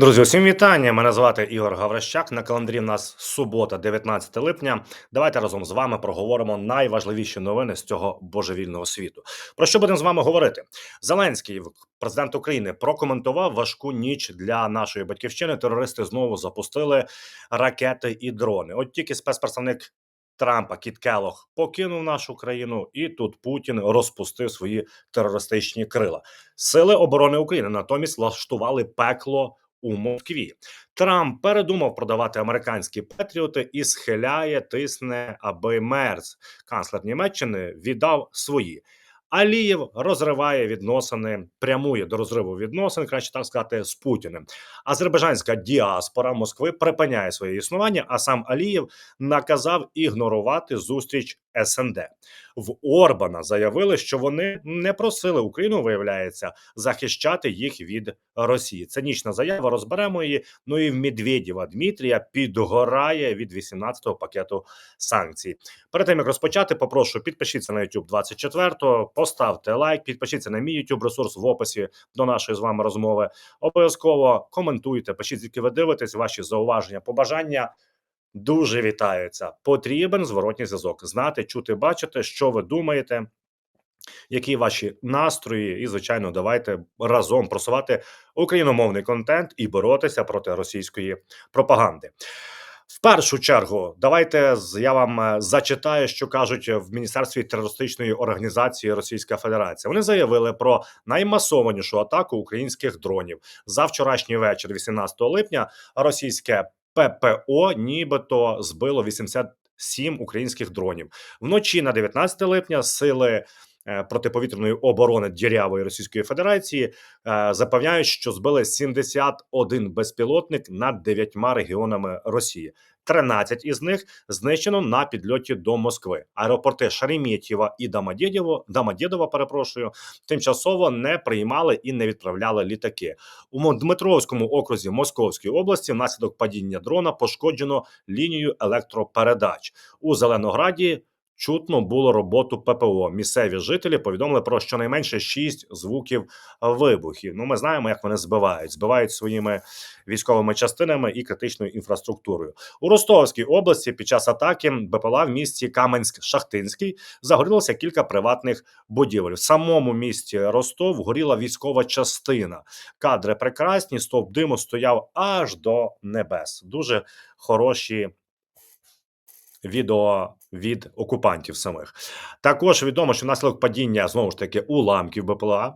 Друзі, усім вітання. Мене звати Ігор Гаврищак. На календарі в нас субота, 19 липня. Давайте разом з вами проговоримо найважливіші новини з цього божевільного світу. Про що будемо з вами говорити? Зеленський, президент України, прокоментував важку ніч для нашої батьківщини. Терористи знову запустили ракети і дрони. От тільки спецпредставник Трампа Кіт Келох покинув нашу країну, і тут Путін розпустив свої терористичні крила. Сили оборони України натомість влаштували пекло у Москві. Трамп передумав продавати американські патріоти і схиляє, тисне, аби Мерц, канцлер Німеччини, віддав свої. Алієв розриває відносини, прямує до розриву відносин, краще так сказати, з Путіним. Азербайджанська діаспора Москви припиняє своє існування, а сам Алієв наказав ігнорувати зустріч СНД. В Орбана заявили, що вони не просили Україну, виявляється, захищати їх від Росії. Цинічна заява. Розберемо її. Ну і в Медведєва Дмитрія підгорає від 18-го пакету санкцій. Перед тим як розпочати, попрошу підпишіться на YouTube 24-го, поставте лайк, підпишіться на мій YouTube ресурс в описі до нашої з вами розмови. Обов'язково коментуйте, пишіть, звідки ви дивитесь, ваші зауваження, побажання. Дуже вітаються. Потрібен зворотній зв'язок. Знати, чути, бачити, що ви думаєте, які ваші настрої, і звичайно, давайте разом просувати україномовний контент і боротися проти російської пропаганди. В першу чергу, давайте я вам е, зачитаю, що кажуть в міністерстві терористичної організації Російська Федерація. Вони заявили про наймасованішу атаку українських дронів за вчорашній вечір, 18 липня. Російське ППО, нібито збило 87 українських дронів вночі на 19 липня. Сили протиповітряної оборони дірявої Російської Федерації е, запевняють, що збили 71 безпілотник над дев'ятьма регіонами Росії. 13 із них знищено на підльоті до Москви. Аеропорти Шереметьєва і Домодєдово, Домодєдова, перепрошую, тимчасово не приймали і не відправляли літаки. У Дмитровському окрузі Московської області внаслідок падіння дрона пошкоджено лінію електропередач у Зеленограді. Чутно було роботу ППО. Місцеві жителі повідомили про щонайменше шість звуків вибухів. Ну, ми знаємо, як вони збивають, збивають своїми військовими частинами і критичною інфраструктурою. У Ростовській області під час атаки БПЛА в місті Каменськ-Шахтинський загорілося кілька приватних будівель. В самому місті Ростов горіла військова частина. Кадри прекрасні. Стовп диму стояв аж до небес. Дуже хороші відео від окупантів самих. Також відомо, що внаслідок падіння знову ж таки уламків БПЛА.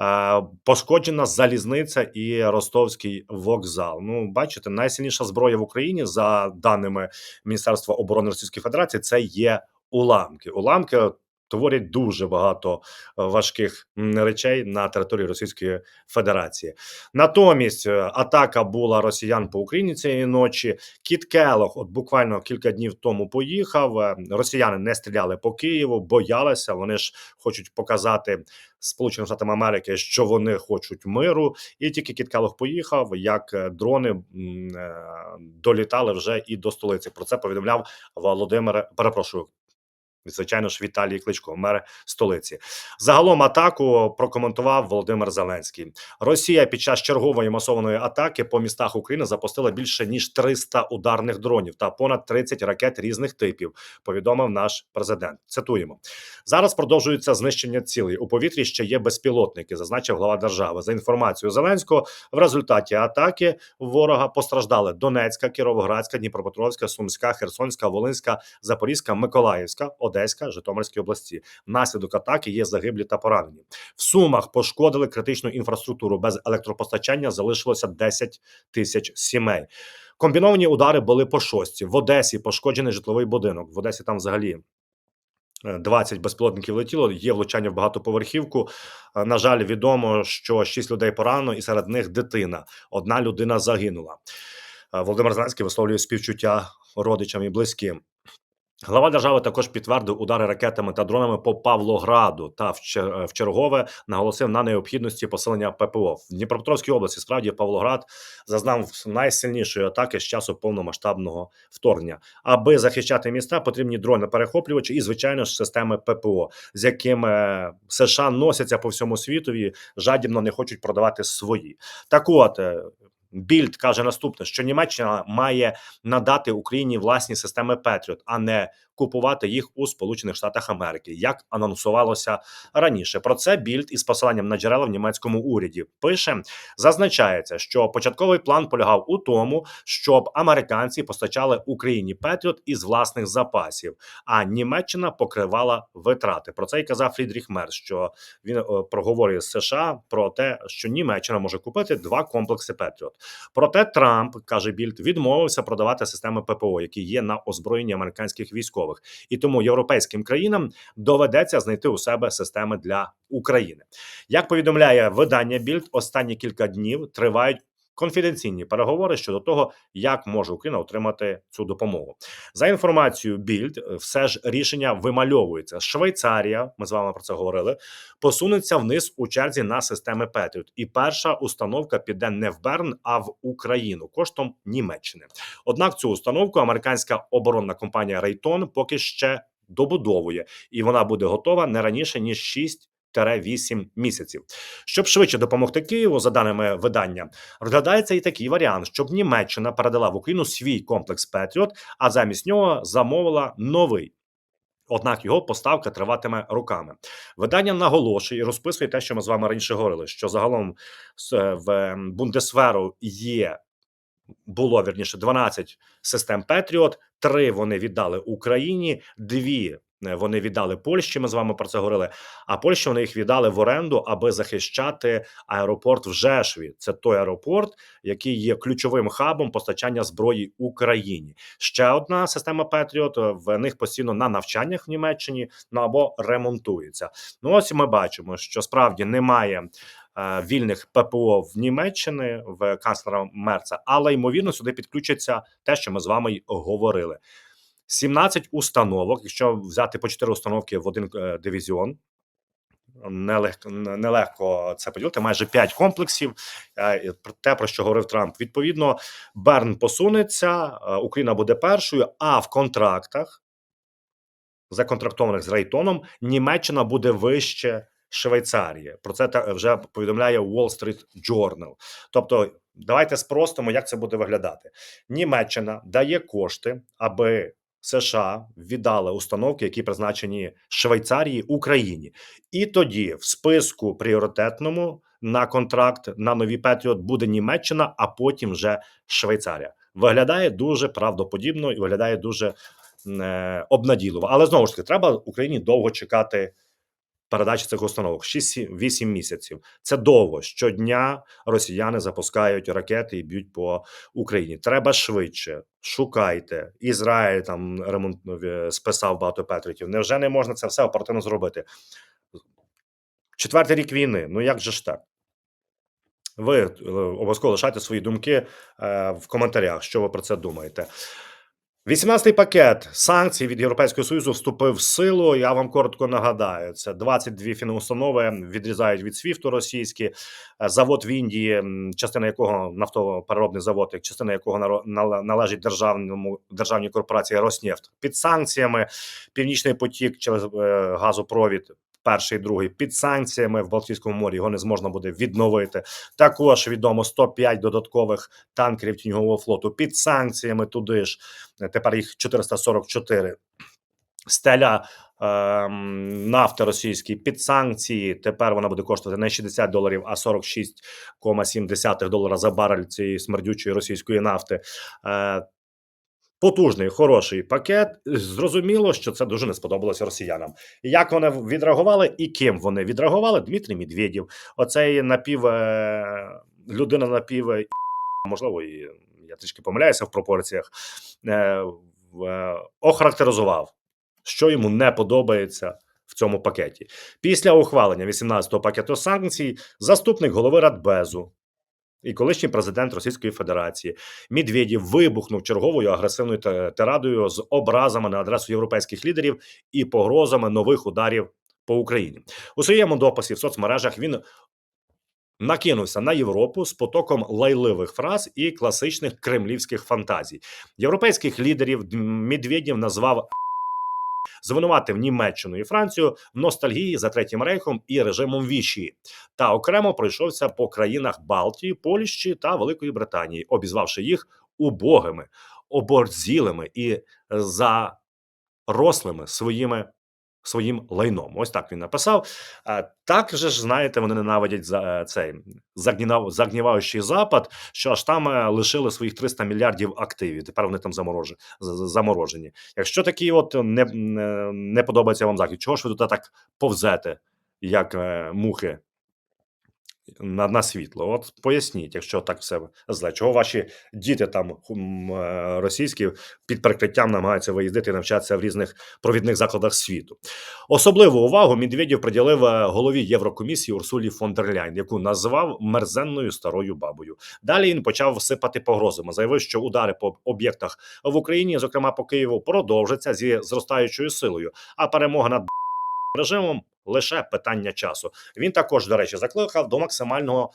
е, Пошкоджена залізниця і ростовський вокзал. Ну, бачите, найсильніша зброя в Україні, за даними Міністерства оборони Російської Федерації, це є уламки. Уламки творять дуже багато е, важких речей на території Російської Федерації. Натомість е, атака була росіян по Україні цієї ночі. Кіт Келох, от буквально кілька днів тому поїхав. Е, Росіяни не стріляли по Києву, боялися. Вони ж хочуть показати Сполученим Штатам Америки, що вони хочуть миру. І тільки Кіт Келох поїхав, як дрони долітали вже і до столиці. Про це повідомляв Володимир. Перепрошую. Звичайно ж, Віталій Кличко, мер столиці. Загалом атаку прокоментував Володимир Зеленський. Росія під час чергової масованої атаки по містах України запустила більше ніж 300 ударних дронів та понад 30 ракет різних типів. Повідомив наш президент. Цитуємо зараз. Продовжується знищення цілей у повітрі. Ще є безпілотники, зазначив глава держави. За інформацією Зеленського, в результаті атаки ворога постраждали Донецька, Кіровоградська, Дніпропетровська, Сумська, Херсонська, Волинська, Запорізька, Миколаївська, Одеська, Житомирській області. Внаслідок атаки є загиблі та поранені. В Сумах пошкодили критичну інфраструктуру. Без електропостачання залишилося 10 тисяч сімей. Комбіновані удари були по шості. В Одесі пошкоджений житловий будинок. В Одесі там взагалі. е, 20 безпілотників летіло, є влучання в багатоповерхівку. Е, На жаль, відомо, що 6 людей поранено, і серед них дитина. Одна людина загинула. Е, Володимир Зеленський висловлює співчуття родичам і близьким. Глава держави також підтвердив удари ракетами та дронами по Павлограду та в е, чергове наголосив на необхідності посилення ППО в Дніпропетровській області. Справді Павлоград зазнав найсильнішої атаки з часу повномасштабного вторгнення. Аби захищати міста, потрібні дрони перехоплювачі і звичайно ж системи ППО, з якими е, США носяться по всьому світові, жадібно не хочуть продавати свої. Так от. Більд каже наступне: що Німеччина має надати Україні власні системи Петріот, а не купувати їх у Сполучених Штатах Америки, як анонсувалося раніше. Про це більд із посиланням на джерела в німецькому уряді пише. Зазначається, що початковий план полягав у тому, щоб американці постачали Україні Петріот із власних запасів, а Німеччина покривала витрати. Про це й казав Фрідріх Мерц, що він е, проговорює з США про те, що Німеччина може купити два комплекси Петріот. Проте Трамп каже Більд відмовився продавати системи ППО, які є на озброєнні американських військових, і тому європейським країнам доведеться знайти у себе системи для України. Як повідомляє видання Більд, останні кілька днів тривають. Конфіденційні переговори щодо того, як може Україна отримати цю допомогу, за інформацією Більд, все ж рішення вимальовується. Швейцарія, ми з вами про це говорили, посунеться вниз у черзі на системи Петріот. І перша установка піде не в Берн, а в Україну коштом Німеччини. Однак цю установку американська оборонна компанія Рейтон поки ще добудовує, і вона буде готова не раніше ніж 6 8 місяців, щоб швидше допомогти Києву, за даними видання, розглядається і такий варіант, щоб Німеччина передала в Україну свій комплекс Петріот, а замість нього замовила новий. Однак його поставка триватиме роками. Видання наголошує і розписує те, що ми з вами раніше говорили. Що загалом в Бундесверу є було вірніше 12 систем Петріот. Три вони віддали Україні, дві е, вони віддали Польщі. Ми з вами про це говорили. А Польщі вони їх віддали в оренду, аби захищати аеропорт в Жешві. Це той аеропорт, який є ключовим хабом постачання зброї Україні. Ще одна система Петріот. В них постійно на навчаннях в Німеччині ну або ремонтується. Ну ось ми бачимо, що справді немає. е, Вільних ППО в Німеччини в канцлера Мерца, але ймовірно сюди підключиться те, що ми з вами й говорили. 17 установок, якщо взяти по 4 установки в один е, дивізіон. Нелегко нелегко це поділити. Майже 5 комплексів. Е, те, про що говорив Трамп. Відповідно, Берн посунеться, е, Україна буде першою. А в контрактах, законтрактованих з Рейтоном, Німеччина буде вище Швейцарії. Про це вже повідомляє Wall Street Journal. Тобто, давайте спростимо, як це буде виглядати. Німеччина дає кошти, аби США віддали установки, які призначені Швейцарії Україні, і тоді в списку пріоритетному на контракт на нові Петріот буде Німеччина, а потім вже Швейцарія. Виглядає дуже правдоподібно і виглядає дуже е, обнадійливо. Але знову ж таки, треба Україні довго чекати передачі цих установок 6-8 місяців. Це довго. Щодня росіяни запускають ракети і б'ють по Україні. Треба швидше. Шукайте. Ізраїль там ремонт е, списав багато петритів. Невже не можна це все оперативно зробити? Четвертий рік війни. Ну як же ж так? Ви е, обов'язково лишайте свої думки е, в коментарях, що ви про це думаєте. 18-й пакет санкцій від Європейського Союзу вступив в силу. Я вам коротко нагадаю: це 22 фінустанови відрізають від СВІФТу російські. Е, Завод в Індії, частина якого нафтопереробний завод, частина якого належить державному державній корпорації Роснефть під санкціями. Північний потік через е, газопровід. Перший, другий під санкціями в Балтійському морі його не зможна буде відновити. Також відомо 105 додаткових танкерів тіньового флоту під санкціями. Туди ж Е, тепер їх 444. Стеля ем, нафти російської під санкції. Тепер вона буде коштувати не 60 доларів, а 46,7 долара за барель цієї смердючої російської нафти. Е, Потужний, хороший пакет. Зрозуміло, що це дуже не сподобалося росіянам. Як вони відреагували і ким вони відреагували? Дмитрій Медведєв. Оцей напів е, людина напів, е, можливо, і я трішки помиляюся в пропорціях. Е, охарактеризував, що йому не подобається в цьому пакеті. Після ухвалення 18-го пакету санкцій, заступник голови Радбезу і колишній президент Російської Федерації Медведєв вибухнув черговою агресивною тирадою з образами на адресу європейських лідерів і погрозами нових ударів по Україні. У своєму дописі в соцмережах він накинувся на Європу з потоком лайливих фраз і класичних кремлівських фантазій. Європейських лідерів Медведєв назвав звинуватив Німеччину і Францію в ностальгії за третім рейхом і режимом Віші, та окремо пройшовся по країнах Балтії, Польщі та Великої Британії, обізвавши їх убогими, оборзілими і зарослими своїми. Своїм лайном, ось так він написав. Так же ж знаєте, вони ненавидять за е, цей загніваючий запад, що аж там е, лишили своїх 300 мільярдів активів. Тепер вони там заморожені. Якщо такі от не, не, подобається вам захід, чого ж ви тут так повзете, як е, мухи на, на світло? От поясніть, якщо так все зле, чого ваші діти там е, російські під прикриттям намагаються виїздити і навчатися в різних провідних закладах світу. Особливу увагу Медведєв приділив е, голові Єврокомісії Урсулі фон дер Ляйн, яку назвав мерзенною старою бабою. Далі він почав сипати погрозами. Заявив, що удари по об'єктах в Україні, зокрема по Києву, продовжаться зі зростаючою силою. А перемога над режимом лише питання часу. Він також, до речі, закликав до максимального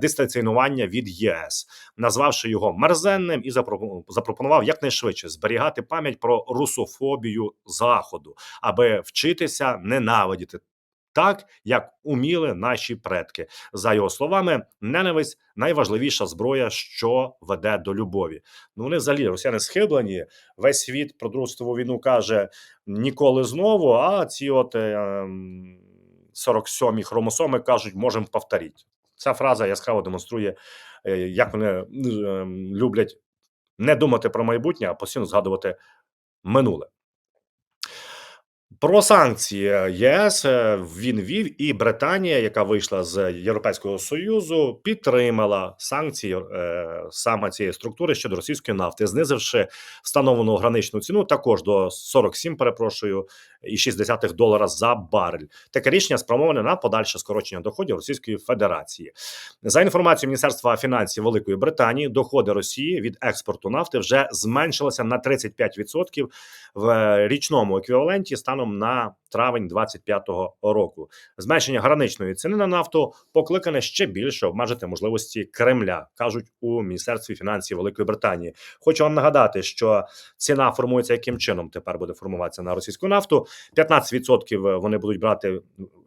дистанціонування від ЄС, назвавши його мерзенним і запропо- запропонував якнайшвидше зберігати пам'ять про русофобію заходу, аби вчитися ненавидіти. Так, як уміли наші предки, за його словами, ненависть найважливіша зброя, що веде до любові. Ну вони взагалі росіяни схиблені. Весь світ про Другу світову війну каже ніколи знову. А ці от е, ем, 47-і хромосоми кажуть, можемо повторити. Ця фраза яскраво демонструє, е, як вони ем, люблять не думати про майбутнє, а постійно згадувати минуле. Про санкції ЄС е, він вів, і Британія, яка вийшла з Європейського союзу, підтримала санкції е, саме цієї структури щодо російської нафти, знизивши встановлену граничну ціну також до 47, перепрошую, і 60 долара за барель. Таке рішення спрямоване на подальше скорочення доходів Російської Федерації. За інформацією Міністерства фінансів Великої Британії, доходи Росії від експорту нафти вже зменшилися на 35% в річному еквіваленті станом на травень 25-го року. Зменшення граничної ціни на нафту покликане ще більше обмежити можливості Кремля, кажуть у міністерстві фінансів Великої Британії. Хочу вам нагадати, що ціна формується яким чином тепер буде формуватися на російську нафту. 15% вони будуть брати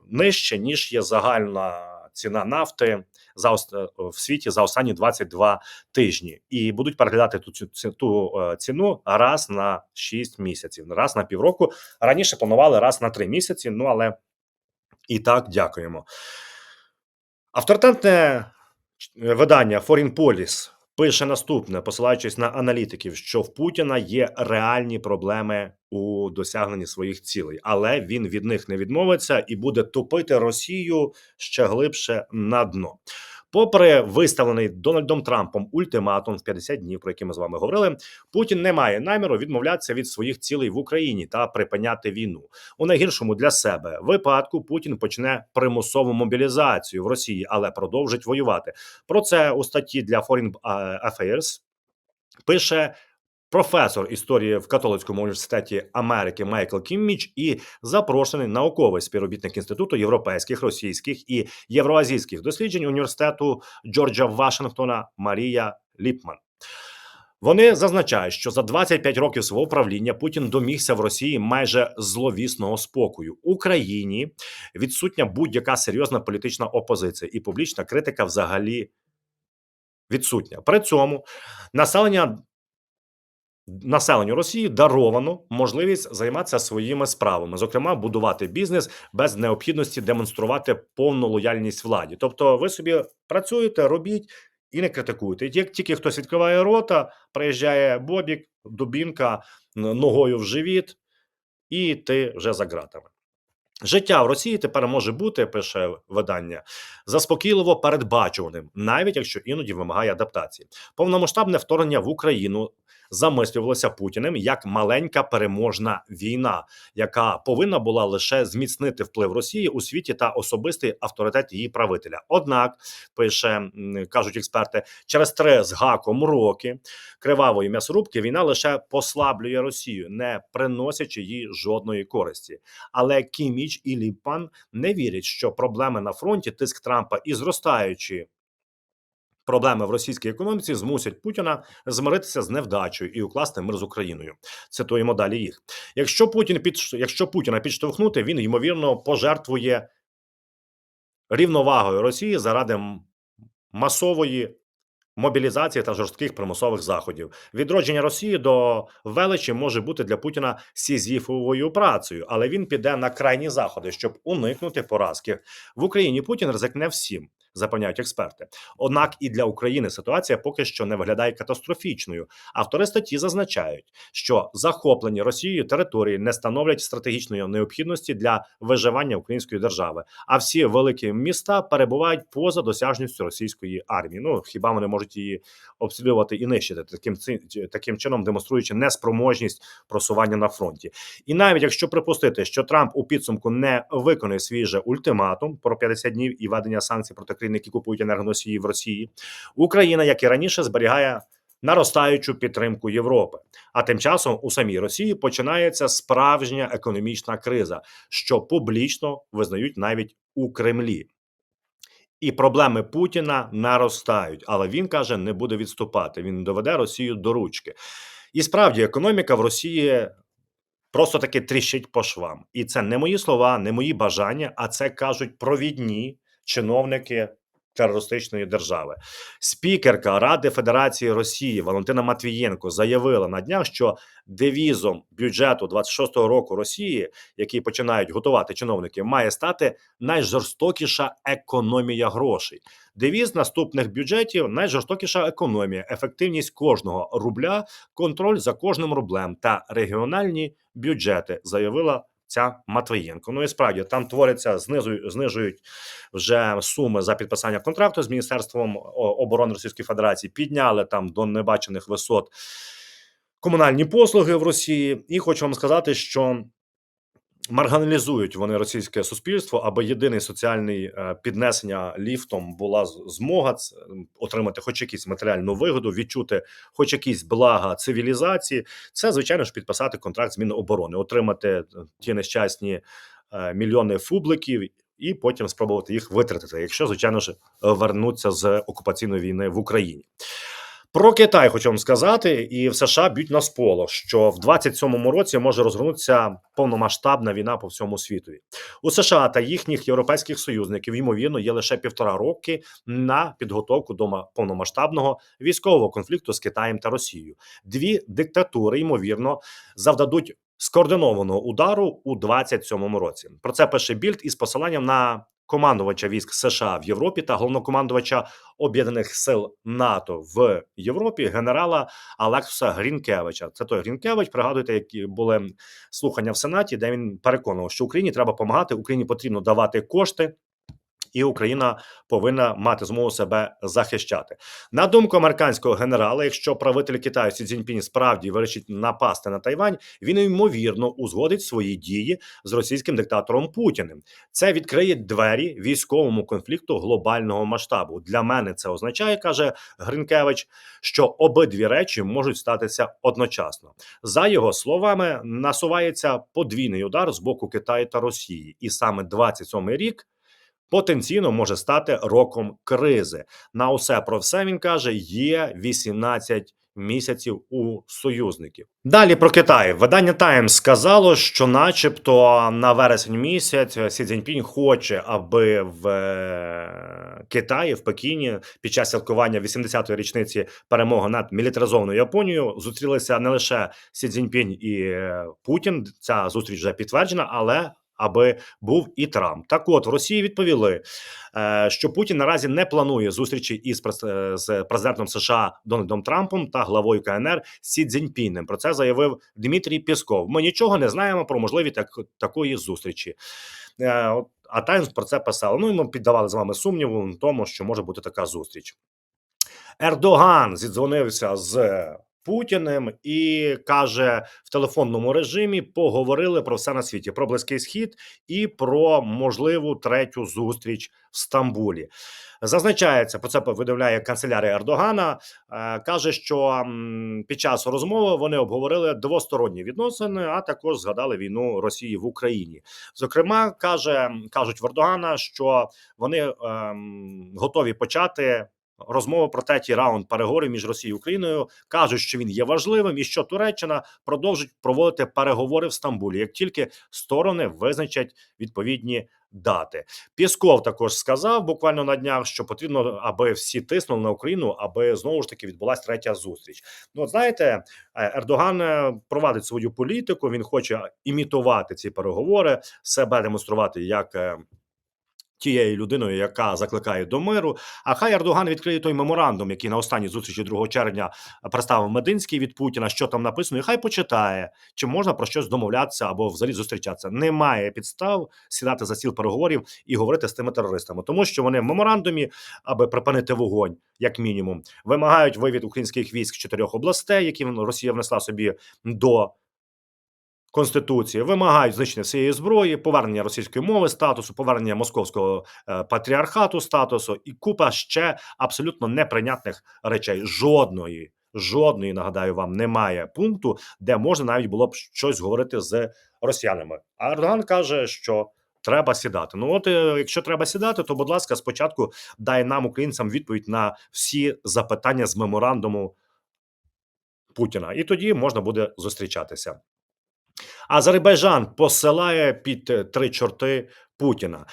нижче ніж є загальна ціна нафти за е, в світі за останні 22 тижні, і будуть переглядати ту ці- ту е, ціну раз на 6 місяців, раз на півроку. Раніше планували раз на 3 місяці. Ну але і так дякуємо. Авторитетне е, видання Foreign Policy пише наступне, посилаючись на аналітиків, що в Путіна є реальні проблеми у досягненні своїх цілей, але він від них не відмовиться і буде топити Росію ще глибше на дно. Попри виставлений Дональдом Трампом ультиматум в 50 днів, про який ми з вами говорили, Путін не має наміру відмовлятися від своїх цілей в Україні та припиняти війну. У найгіршому для себе випадку Путін почне примусову мобілізацію в Росії, але продовжить воювати. Про це у статті для Foreign Affairs пише професор історії в католицькому університеті Америки Майкл Кімміч і запрошений науковий співробітник інституту європейських, російських і євроазійських досліджень університету Джорджа Вашингтона Марія Ліпман. Вони зазначають, що за 25 років свого правління Путін домігся в Росії майже зловісного спокою. Україні відсутня будь-яка серйозна політична опозиція і публічна критика взагалі відсутня. При цьому населення населенню Росії даровано можливість займатися своїми справами, зокрема, будувати бізнес без необхідності демонструвати повну лояльність владі. Тобто, ви собі працюєте, робіть і не критикуйте. Як тільки хтось відкриває рота, приїжджає Бобік, дубінка ногою в живіт, і ти вже за ґратами. Життя в Росії тепер може бути, пише видання, заспокійливо передбачуваним, навіть якщо іноді вимагає адаптації. Повномасштабне вторгнення в Україну замислювалося Путіним як маленька переможна війна, яка повинна була лише зміцнити вплив Росії у світі та особистий авторитет її правителя. Однак, пише кажуть експерти, через три з гаком роки кривавої м'ясорубки війна лише послаблює Росію, не приносячи їй жодної користі. Але Кіміч і Ліпан не вірять, що проблеми на фронті, тиск Трампа і зростаючі Проблеми в російській економіці змусять Путіна змиритися з невдачею і укласти мир з Україною. Цитуємо далі їх. Якщо Путін під якщо Путіна підштовхнути, він ймовірно пожертвує рівновагою Росії заради масової мобілізації та жорстких примусових заходів. Відродження Росії до величі може бути для Путіна сізіфовою працею, але він піде на крайні заходи, щоб уникнути поразки в Україні. Путін ризикне всім. Запевняють експерти. Однак і для України ситуація поки що не виглядає катастрофічною. Автори статті зазначають, що захоплені Росією території не становлять стратегічної необхідності для виживання української держави. А всі великі міста перебувають поза досяжністю російської армії. Ну хіба вони можуть її обстрілювати і нищити таким таким чином, демонструючи неспроможність просування на фронті. І навіть якщо припустити, що Трамп у підсумку не виконує свій же ультиматум про 50 днів і введення санкцій проти країн, які купують енергоносії в Росії, Україна, як і раніше, зберігає наростаючу підтримку Європи. А тим часом у самій Росії починається справжня економічна криза, що публічно визнають навіть у Кремлі. І проблеми Путіна наростають, але він каже, не буде відступати. Він доведе Росію до ручки. І справді економіка в Росії просто таки тріщить по швам. І це не мої слова, не мої бажання, а це кажуть провідні чиновники терористичної держави. Спікерка Ради Федерації Росії Валентина Матвієнко заявила на днях, що девізом бюджету 26-го року Росії, який починають готувати чиновники, має стати найжорстокіша економія грошей. Девіз наступних бюджетів найжорстокіша економія, ефективність кожного рубля, контроль за кожним рублем та регіональні бюджети, заявила ця Матвієнко. Ну і справді там твориться, знизують, знижують вже суми за підписання контракту з міністерством оборони Російської Федерації. Підняли там до небачених висот комунальні послуги в Росії. І хочу вам сказати, що маргіналізують вони російське суспільство, аби єдиний соціальний е, піднесення ліфтом була змога отримати хоч якусь матеріальну вигоду, відчути хоч якісь блага цивілізації. Це звичайно ж підписати контракт з Міноборони, отримати е, ті нещасні е, мільйони фубликів. І потім спробувати їх витратити, якщо звичайно ж вернуться з окупаційної війни в Україні. Про Китай хочу вам сказати, і в США б'ють на сполох, що в 27-му році може розгорнутися повномасштабна війна по всьому світові. У США та їхніх європейських союзників ймовірно є лише півтора роки на підготовку до ма- повномасштабного військового конфлікту з Китаєм та Росією. Дві диктатури ймовірно завдадуть скоординованого удару у 27-му році. Про це пише Більд із посиланням на командувача військ США в Європі та головнокомандувача об'єднаних сил НАТО в Європі генерала Алексуса Грінкевича. Це той Грінкевич. Пригадуєте, які були слухання в Сенаті, де він переконував, що Україні треба допомагати, Україні потрібно давати кошти. І Україна повинна мати змогу себе захищати. На думку американського генерала, якщо правитель Китаю Сі Цзіньпінь справді вирішить напасти на Тайвань, він ймовірно узгодить свої дії з російським диктатором Путіним. Це відкриє двері військовому конфлікту глобального масштабу. Для мене це означає, каже Гринкевич, що обидві речі можуть статися одночасно. За його словами, насувається подвійний удар з боку Китаю та Росії, і саме 27-й рік. Потенційно може стати роком кризи. На усе про все він каже: є 18 місяців у союзників. Далі про Китай. Видання Times сказало, що, начебто, на вересень місяць Сі Цзіньпінь хоче, аби в е, Китаї, в Пекіні, під час святкування 80-ї річниці перемоги над мілітаризованою Японією зустрілися не лише Сі Цзіньпінь і е, Путін. Ця зустріч вже підтверджена, але аби був і Трамп. Так, от в Росії відповіли, е, що Путін наразі не планує зустрічі із е, з президентом США Дональдом Трампом та главою КНР Сі Цзіньпінем. Про це заявив Дмитрій Пісков. Ми нічого не знаємо про можливі так, такої зустрічі. Е, А Таймс про це писав. Ну і ми піддавали з вами сумніву в тому, що може бути така зустріч. Ердоган зідзвонився з Путіним і каже в телефонному режимі: поговорили про все на світі: про близький схід і про можливу третю зустріч в Стамбулі. Зазначається про це повідомляє канцелярія Ердогана. е, каже, що під час розмови вони обговорили двосторонні відносини, а також згадали війну Росії в Україні. Зокрема, каже кажуть в Ердогана, що вони ем, готові почати розмови про третій раунд переговорів між Росією і Україною кажуть, що він є важливим, і що Туреччина продовжить проводити переговори в Стамбулі, як тільки сторони визначать відповідні дати. Пісков також сказав буквально на днях, що потрібно, аби всі тиснули на Україну, аби знову ж таки відбулася третя зустріч. Ну, от знаєте, е, Ердоган е, провадить свою політику. Він хоче імітувати ці переговори, себе демонструвати як. Тією людиною, яка закликає до миру, а хай Ердоган відкриє той меморандум, який на останній зустрічі 2 червня представив Мединський від Путіна. Що там написано, і хай почитає, чи можна про щось домовлятися або взагалі зустрічатися. Немає підстав сідати за стіл переговорів і говорити з тими терористами, тому що вони в меморандумі, аби припинити вогонь, як мінімум, вимагають вивід українських військ з чотирьох областей, які Росія внесла собі до. Конституції вимагають знищення всієї зброї, повернення російської мови статусу, повернення московського е, патріархату статусу і купа ще абсолютно неприйнятних речей. Жодної, жодної нагадаю вам, немає пункту, де можна навіть було б щось говорити з росіянами. А Ердоган каже, що треба сідати. Ну, от е, якщо треба сідати, то будь ласка, спочатку дай нам, українцям, відповідь на всі запитання з меморандуму Путіна, і тоді можна буде зустрічатися. Азербайджан посилає під е, три чорти Путіна.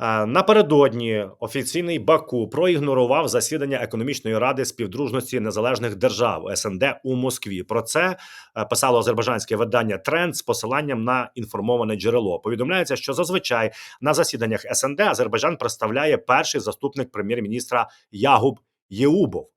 Е, Напередодні офіційний Баку проігнорував засідання економічної ради співдружності незалежних держав СНД у Москві. Про це е, писало азербайджанське видання Тренд з посиланням на інформоване джерело. Повідомляється, що зазвичай на засіданнях СНД Азербайджан представляє перший заступник прем'єр-міністра Ягуб Єубов.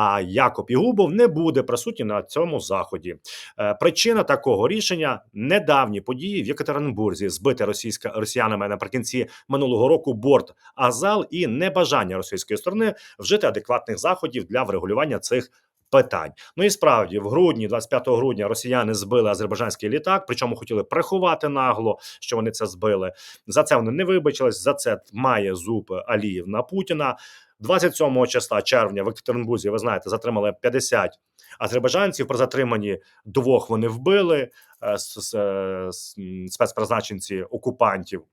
А Якоб Ігубов не буде присутній на цьому заході. Е, Причина такого рішення недавні події в Єкатеринбурзі, збите російська росіянами наприкінці минулого року борт Азал і небажання російської сторони вжити адекватних заходів для врегулювання цих. Питань, ну і справді в грудні, 25 грудня, росіяни збили азербайджанський літак. Причому хотіли приховати нагло, що вони це збили. За це вони не вибачились. За це має зуб Аліїв на Путіна. 27 числа червня в Екатеринбурзі, ви знаєте, затримали 50 азербайджанців. При затриманні двох вони вбили е, е, спецпризначенці окупантів.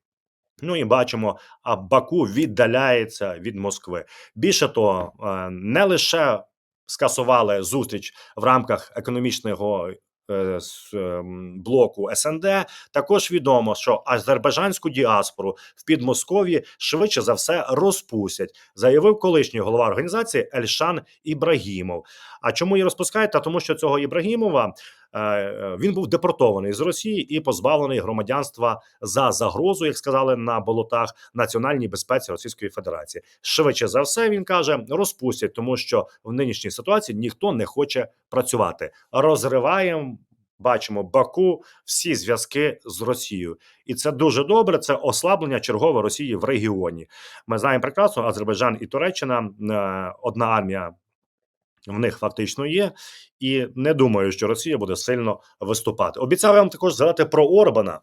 Ну і бачимо, а Баку віддаляється від Москви. Більше того, е, не лише скасували зустріч в рамках економічного. Е, с- ем, Блоку СНД також відомо, що азербайджанську діаспору в Підмосков'ї швидше за все розпустять, заявив колишній голова організації Ельшан Ібрагімов. А чому її розпускають? Та тому, що цього Ібрагімова він був депортований з Росії і позбавлений громадянства за загрозу, як сказали на болотах національній безпеці Російської Федерації. Швидше за все він каже, розпустять, тому що в нинішній ситуації ніхто не хоче працювати. Розриваємо. Бачимо Баку всі зв'язки з Росією, і це дуже добре. Це ослаблення чергове Росії в регіоні. Ми знаємо прекрасно, Азербайджан і Туреччина е, одна армія в них фактично є, і не думаю, що Росія буде сильно виступати. Обіцяв вам також згадати про Орбана.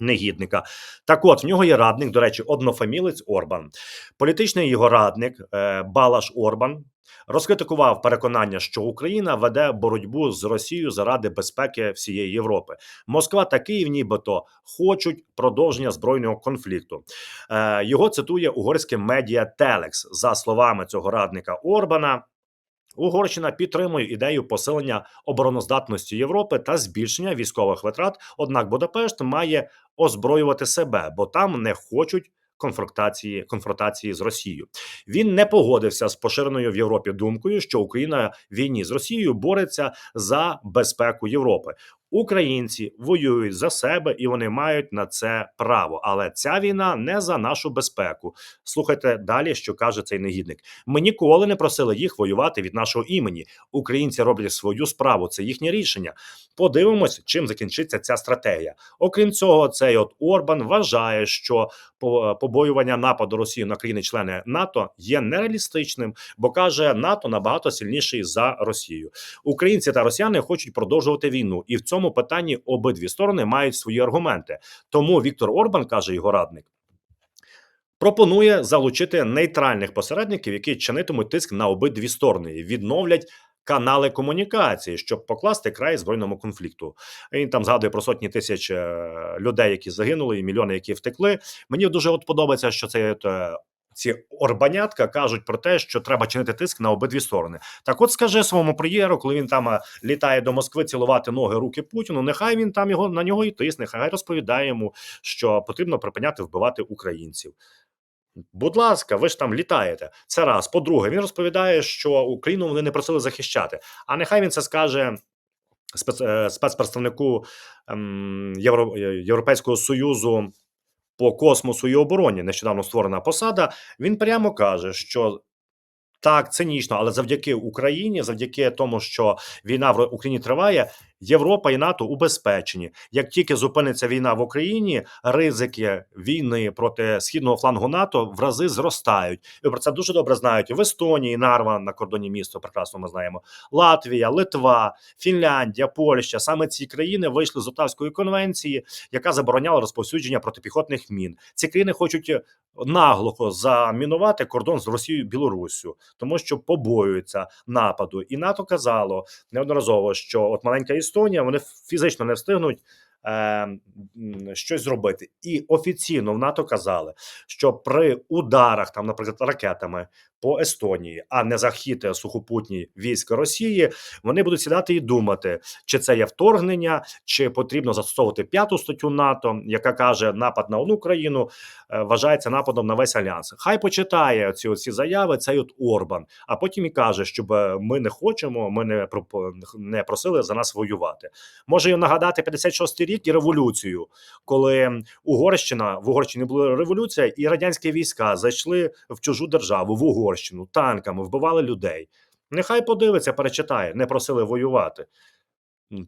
Негідника, так от в нього є радник, до речі, однофамілець Орбан. Політичний його радник е, Балаш Орбан розкритикував переконання, що Україна веде боротьбу з Росією заради безпеки всієї Європи. Москва та Київ, нібито хочуть продовження збройного конфлікту. Е, його цитує угорське медіа Телекс за словами цього радника Орбана. Угорщина підтримує ідею посилення обороноздатності Європи та збільшення військових витрат. Однак Будапешт має озброювати себе, бо там не хочуть конфронтації конфронтації з Росією. Він не погодився з поширеною в Європі думкою, що Україна в війні з Росією бореться за безпеку Європи. Українці воюють за себе і вони мають на це право. Але ця війна не за нашу безпеку. Слухайте далі, що каже цей негідник. Ми ніколи не просили їх воювати від нашого імені. Українці роблять свою справу. Це їхнє рішення. Подивимось, чим закінчиться ця стратегія. Окрім цього, цей от Орбан вважає, що по- побоювання нападу Росії на країни-члени НАТО є нереалістичним, бо каже, НАТО набагато сильніший за Росію. Українці та росіяни хочуть продовжувати війну, і в цьому питанні обидві сторони мають свої аргументи. Тому Віктор Орбан каже його радник. Пропонує залучити нейтральних посередників, які чинитимуть тиск на обидві сторони, і відновлять канали комунікації, щоб покласти край збройному конфлікту. Він там згадує про сотні тисяч е, людей, які загинули, і мільйони, які втекли. Мені дуже от подобається, що цей е, ці орбанятка кажуть про те, що треба чинити тиск на обидві сторони. Так, от скажи своєму прем'єру, коли він там е, літає до Москви цілувати ноги, руки Путіну. Нехай він там його на нього і тисне, хай розповідає йому, що потрібно припиняти вбивати українців. Будь ласка, ви ж там літаєте. Це раз. По-друге, він розповідає, що Україну вони не просили захищати. А нехай він це скаже е, спецпредставнику ем, Євро, Європейського союзу по космосу і обороні. Нещодавно створена посада. Він прямо каже, що. Так, цинічно, але завдяки Україні, завдяки тому, що війна в Україні триває, Європа і НАТО убезпечені. Як тільки зупиниться війна в Україні, ризики війни проти східного флангу НАТО в рази зростають. І про це дуже добре знають в Естонії, Нарва на кордоні міста. Прекрасно ми знаємо. Латвія, Литва, Фінляндія, Польща. Саме ці країни вийшли з Отавської конвенції, яка забороняла розповсюдження протипіхотних мін. Ці країни хочуть наглухо замінувати кордон з Росією і Білоруссю, тому що побоюються нападу. І НАТО казало неодноразово, що от маленька Естонія, вони фізично не встигнуть. Е, Щось зробити, і офіційно в НАТО казали, що при ударах, там, наприклад, ракетами по Естонії, а не захід сухопутні війська Росії, вони будуть сідати і думати, чи це є вторгнення, чи потрібно застосовувати п'яту статтю НАТО, яка каже, напад на одну країну е, вважається нападом на весь альянс. Хай почитає ці оці заяви. Цей от Орбан, а потім і каже, щоб е, ми не хочемо, ми не не просили за нас воювати. Може їм нагадати 56-й рік і революцію, коли Угорщина в Угорщині була революція, і радянські війська зайшли в чужу державу в Угорщину танками, вбивали людей. Нехай подивиться, перечитає, не просили воювати.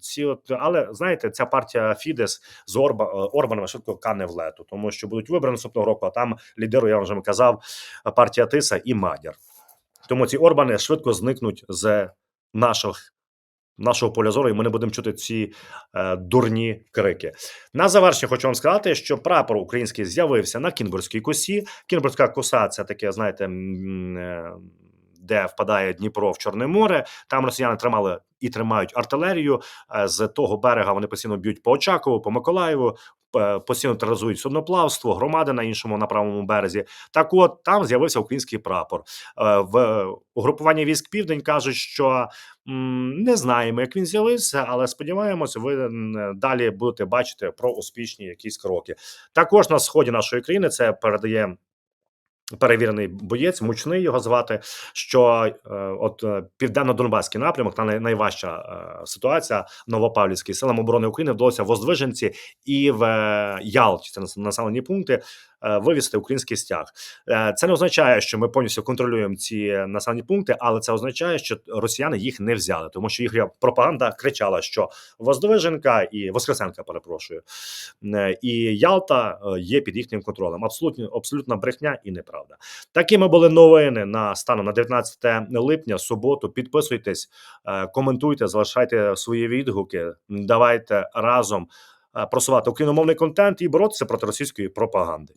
Ці от, але знаєте, ця партія Фідес з Орба, е, Орбаном швидко кане в лету, тому що будуть вибори наступного року. А там лідерує, я вже казав, партія Тиса і Мадяр. Тому ці Орбани швидко зникнуть з наших. Нашого поля зору, і ми не будемо чути ці е, дурні крики. На завершення хочу вам сказати, що прапор український з'явився на Кінбурзькій косі. Кінбурзька коса це таке, знаєте, е, де впадає Дніпро в Чорне море. Там росіяни тримали і тримають артилерію. Е, З того берега вони постійно б'ють по Очакову, по Миколаєву, постійно тероризують судноплавство, громади на іншому на правому березі. Так, от там з'явився український прапор. Е, В угрупуванні військ Південь кажуть, що не знаємо, як він з'явився, але сподіваємося, ви далі будете бачити про успішні якісь кроки. Також на сході нашої країни це передає. Перевірений боєць, мучний його звати. Що е, от е, південно-донбаський напрямок, та най- найважча е, ситуація Новопавлівський силам оборони України вдалося в Воздвиженці і в Ялті, це населені пункти, е, український стяг. Е, Це не означає, що ми повністю контролюємо ці населені пункти, але це означає, що росіяни їх не взяли, тому що їхня пропаганда кричала, що Воздвиженка і Воскресенка, перепрошую, е, і Ялта є під їхнім контролем. Абсолютно абсолютна брехня і неправда. Такими були новини на станом на 19 липня, суботу. Підписуйтесь, коментуйте, залишайте свої відгуки. Давайте разом просувати україномовний контент і боротися проти російської пропаганди.